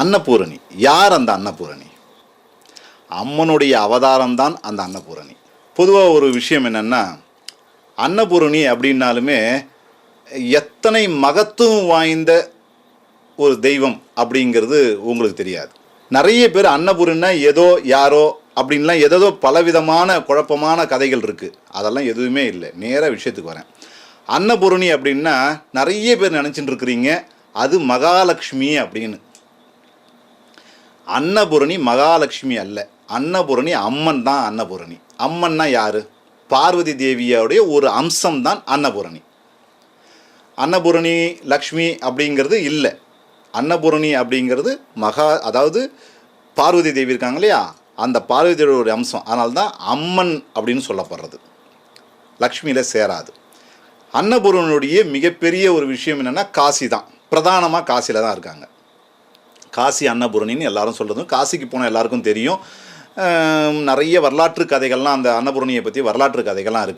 அன்னபூரணி. யார் அந்த அன்னபூரணி? அம்மனுடைய அவதாரம் தான் அந்த அன்னபூரணி. பொதுவாக ஒரு விஷயம் என்னென்னா அன்னபூரணி அப்படின்னாலுமே எத்தனை மகத்துவம் வாய்ந்த ஒரு தெய்வம் அப்படிங்கிறது உங்களுக்கு தெரியாது. நிறைய பேர் அன்னபூரணினா ஏதோ யாரோ அப்படின்லாம் ஏதோ பலவிதமான குழப்பமான கதைகள் இருக்குது அதெல்லாம் எதுவுமே இல்லை. நேராக விஷயத்துக்கு வரேன். அன்னபூரணி அப்படின்னா நிறைய பேர் நினச்சிட்டு இருக்கிறீங்க அது மகாலட்சுமி அப்படின்னு. அன்னபூரணி மகாலட்சுமி அல்ல. அன்னபூரணி அம்மன் தான் அன்னபூரணி. அம்மன்னா யார்? பார்வதி தேவியோடைய ஒரு அம்சம் தான் அன்னபூரணி. அன்னபூரணி லக்ஷ்மி அப்படிங்கிறது இல்லை. அன்னபூரணி அப்படிங்கிறது மகா அதாவது பார்வதி தேவி இருக்காங்க இல்லையா? அந்த பார்வதி தேவியோடைய அம்சம். அதனால தான் அம்மன் அப்படின்னு சொல்லப்படுறது. லக்ஷ்மியில் சேராது. அன்னபூரனுடைய மிகப்பெரிய ஒரு விஷயம் என்னென்னா காசி தான். பிரதானமாக காசியில் தான் இருக்காங்க. காசி அன்னபூரணின்னு எல்லாரும் சொல்கிறதும் காசிக்கு போன எல்லாருக்கும் தெரியும். நிறைய வரலாற்று கதைகள்லாம் அந்த அன்னபூரணியை பற்றி வரலாற்று கதைகள்லாம் இருக்குது